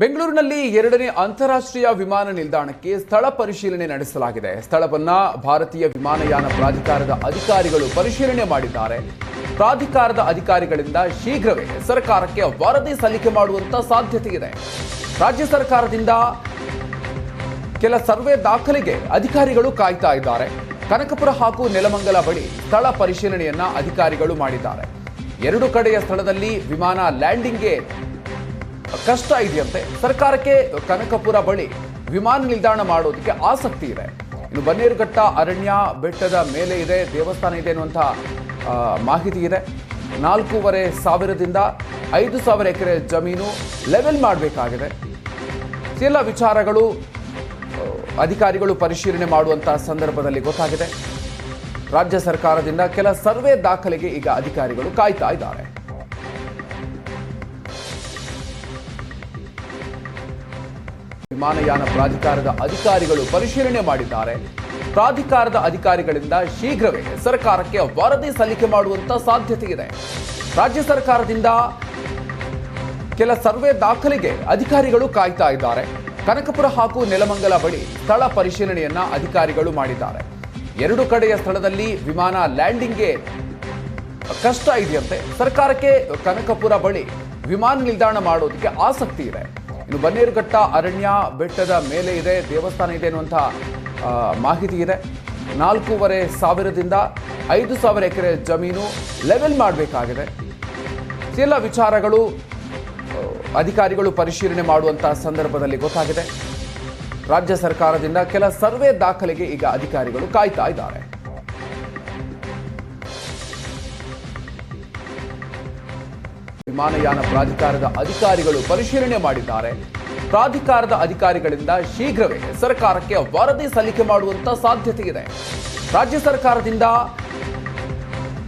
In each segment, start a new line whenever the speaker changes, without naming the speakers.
ಬೆಂಗಳೂರಿನಲ್ಲಿ ಎರಡನೇ ಅಂತಾರಾಷ್ಟ್ರೀಯ ವಿಮಾನ ನಿಲ್ದಾಣಕ್ಕೆ ಸ್ಥಳ ಪರಿಶೀಲನೆ ನಡೆಸಲಾಗಿದೆ. ಸ್ಥಳವನ್ನ ಭಾರತೀಯ ವಿಮಾನಯಾನ ಪ್ರಾಧಿಕಾರದ ಅಧಿಕಾರಿಗಳು ಪರಿಶೀಲನೆ ಮಾಡಿದ್ದಾರೆ. ಪ್ರಾಧಿಕಾರದ ಅಧಿಕಾರಿಗಳಿಂದ ಶೀಘ್ರವೇ ಸರ್ಕಾರಕ್ಕೆ ವರದಿ ಸಲ್ಲಿಕೆ ಮಾಡುವಂತ ಸಾಧ್ಯತೆ ಇದೆ. ರಾಜ್ಯ ಸರ್ಕಾರದಿಂದ ಕೆಲ ಸರ್ವೆ ದಾಖಲೆಗೆ ಅಧಿಕಾರಿಗಳು ಕಾಯ್ತಾ ಇದ್ದಾರೆ. ಕನಕಪುರ ಹಾಗೂ ನೆಲಮಂಗಲ ಬಳಿ ಸ್ಥಳ ಪರಿಶೀಲನೆಯನ್ನ ಅಧಿಕಾರಿಗಳು ಮಾಡಿದ್ದಾರೆ. ಎರಡು ಕಡೆಯ ಸ್ಥಳದಲ್ಲಿ ವಿಮಾನ ಲ್ಯಾಂಡಿಂಗ್ಗೆ ಕಷ್ಟ ಇದೆಯಂತೆ. ಸರ್ಕಾರಕ್ಕೆ ಕನಕಪುರ ಬಳಿ ವಿಮಾನ ನಿಲ್ದಾಣ ಮಾಡೋದಕ್ಕೆ ಆಸಕ್ತಿ ಇದೆ. ಇನ್ನು ಬನ್ನೇರುಘಟ್ಟ ಅರಣ್ಯ ಬೆಟ್ಟದ ಮೇಲೆ ಇದೆ, ದೇವಸ್ಥಾನ ಇದೆ ಅನ್ನುವಂಥ ಮಾಹಿತಿ ಇದೆ. ನಾಲ್ಕೂವರೆ ಸಾವಿರದಿಂದ ಐದು ಸಾವಿರ ಎಕರೆ ಜಮೀನು ಲೆವೆಲ್ ಮಾಡಬೇಕಾಗಿದೆ. ಎಲ್ಲ ವಿಚಾರಗಳು ಅಧಿಕಾರಿಗಳು ಪರಿಶೀಲನೆ ಮಾಡುವಂಥ ಸಂದರ್ಭದಲ್ಲಿ ಗೊತ್ತಾಗಿದೆ. ರಾಜ್ಯ ಸರ್ಕಾರದಿಂದ ಕೆಲ ಸರ್ವೆ ದಾಖಲೆಗೆ ಈಗ ಅಧಿಕಾರಿಗಳು ಕಾಯ್ತಾ ಇದ್ದಾರೆ. ವಿಮಾನಯಾನ ಪ್ರಾಧಿಕಾರದ ಅಧಿಕಾರಿಗಳು ಪರಿಶೀಲನೆ ಮಾಡಿದ್ದಾರೆ. ಪ್ರಾಧಿಕಾರದ ಅಧಿಕಾರಿಗಳಿಂದ ಶೀಘ್ರವೇ ಸರ್ಕಾರಕ್ಕೆ ವರದಿ ಸಲ್ಲಿಕೆ ಮಾಡುವಂತ ಸಾಧ್ಯತೆ ಇದೆ. ರಾಜ್ಯ ಸರ್ಕಾರದಿಂದ ಕೆಲ ಸರ್ವೆ ದಾಖಲೆಗೆ ಅಧಿಕಾರಿಗಳು ಕಾಯ್ತಾ ಇದ್ದಾರೆ. ಕನಕಪುರ ಹಾಗೂ ನೆಲಮಂಗಲ ಬಳಿ ಸ್ಥಳ ಪರಿಶೀಲನೆಯನ್ನ ಅಧಿಕಾರಿಗಳು ಮಾಡಿದ್ದಾರೆ. ಎರಡು ಕಡೆಯ ಸ್ಥಳದಲ್ಲಿ ವಿಮಾನ ಲ್ಯಾಂಡಿಂಗ್ಗೆ ಕಷ್ಟ ಇದೆಯಂತೆ. ಸರ್ಕಾರಕ್ಕೆ ಕನಕಪುರ ಬಳಿ ವಿಮಾನ ನಿಲ್ದಾಣ ಮಾಡೋದಕ್ಕೆ ಆಸಕ್ತಿ ಇದೆ. ಇನ್ನು ಬನ್ನೇರುಘಟ್ಟ ಅರಣ್ಯ ಬೆಟ್ಟದ ಮೇಲೆ ಇದೆ, ದೇವಸ್ಥಾನ ಇದೆ ಅನ್ನುವಂಥ ಮಾಹಿತಿ ಇದೆ. ನಾಲ್ಕೂವರೆ ಸಾವಿರದಿಂದ ಐದು ಸಾವಿರ ಎಕರೆ ಜಮೀನು ಲೆವೆಲ್ ಮಾಡಬೇಕಾಗಿದೆ. ಎಲ್ಲ ವಿಚಾರಗಳು ಅಧಿಕಾರಿಗಳು ಪರಿಶೀಲನೆ ಮಾಡುವಂಥ ಸಂದರ್ಭದಲ್ಲಿ ಗೊತ್ತಾಗಿದೆ. ರಾಜ್ಯ ಸರ್ಕಾರದಿಂದ ಕೆಲ ಸರ್ವೆ ದಾಖಲೆಗೆ ಈಗ ಅಧಿಕಾರಿಗಳು ಕಾಯ್ತಾ ಇದ್ದಾರೆ. ವಿಮಾನಯಾನ ಪ್ರಾಧಿಕಾರದ ಅಧಿಕಾರಿಗಳು ಪರಿಶೀಲನೆ ಮಾಡಿದ್ದಾರೆ. ಪ್ರಾಧಿಕಾರದ ಅಧಿಕಾರಿಗಳಿಂದ ಶೀಘ್ರವೇ ಸರ್ಕಾರಕ್ಕೆ ವರದಿ ಸಲ್ಲಿಕೆ ಮಾಡುವಂತ ಸಾಧ್ಯತೆ ಇದೆ. ರಾಜ್ಯ ಸರ್ಕಾರದಿಂದ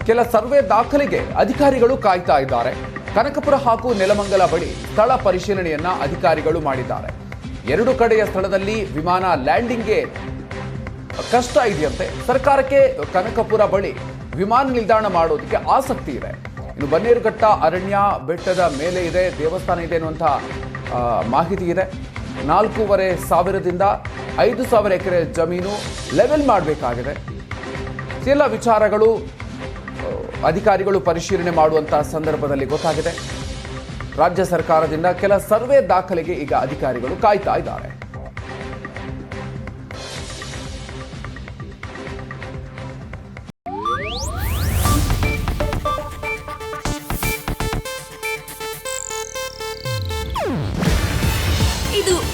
ಕೆಲ ಸರ್ವೆ ದಾಖಲೆಗೆ ಅಧಿಕಾರಿಗಳು ಕಾಯ್ತಾ ಇದ್ದಾರೆ. ಕನಕಪುರ ಹಾಗೂ ನೆಲಮಂಗಲ ಬಳಿ ಸ್ಥಳ ಪರಿಶೀಲನೆಯನ್ನ ಅಧಿಕಾರಿಗಳು ಮಾಡಿದ್ದಾರೆ. ಎರಡು ಕಡೆಯ ಸ್ಥಳದಲ್ಲಿ ವಿಮಾನ ಲ್ಯಾಂಡಿಂಗ್ಗೆ ಕಷ್ಟ ಇದೆಯಂತೆ ಸರ್ಕಾರಕ್ಕೆ ಕನಕಪುರ ಬಳಿ ವಿಮಾನ ನಿಲ್ದಾಣ ಮಾಡೋದಕ್ಕೆ ಆಸಕ್ತಿ ಇದೆ. ಇನ್ನು ಬನ್ನೇರುಘಟ್ಟ ಅರಣ್ಯ ಬೆಟ್ಟದ ಮೇಲೆ ಇದೆ, ದೇವಸ್ಥಾನ ಇದೆ ಅನ್ನುವಂಥ ಮಾಹಿತಿ ಇದೆ. ನಾಲ್ಕೂವರೆ ಸಾವಿರದಿಂದ ಐದು ಸಾವಿರ ಎಕರೆ ಜಮೀನು ಲೆವೆಲ್ ಮಾಡಬೇಕಾಗಿದೆ. ಎಲ್ಲ ವಿಚಾರಗಳು ಅಧಿಕಾರಿಗಳು ಪರಿಶೀಲನೆ ಮಾಡುವಂಥ ಸಂದರ್ಭದಲ್ಲಿ ಗೊತ್ತಾಗಿದೆ. ರಾಜ್ಯ ಸರ್ಕಾರದಿಂದ ಕೆಲ ಸರ್ವೆ ದಾಖಲೆಗೆ ಈಗ ಅಧಿಕಾರಿಗಳು ಕಾಯ್ತಾ ಇದ್ದಾರೆ.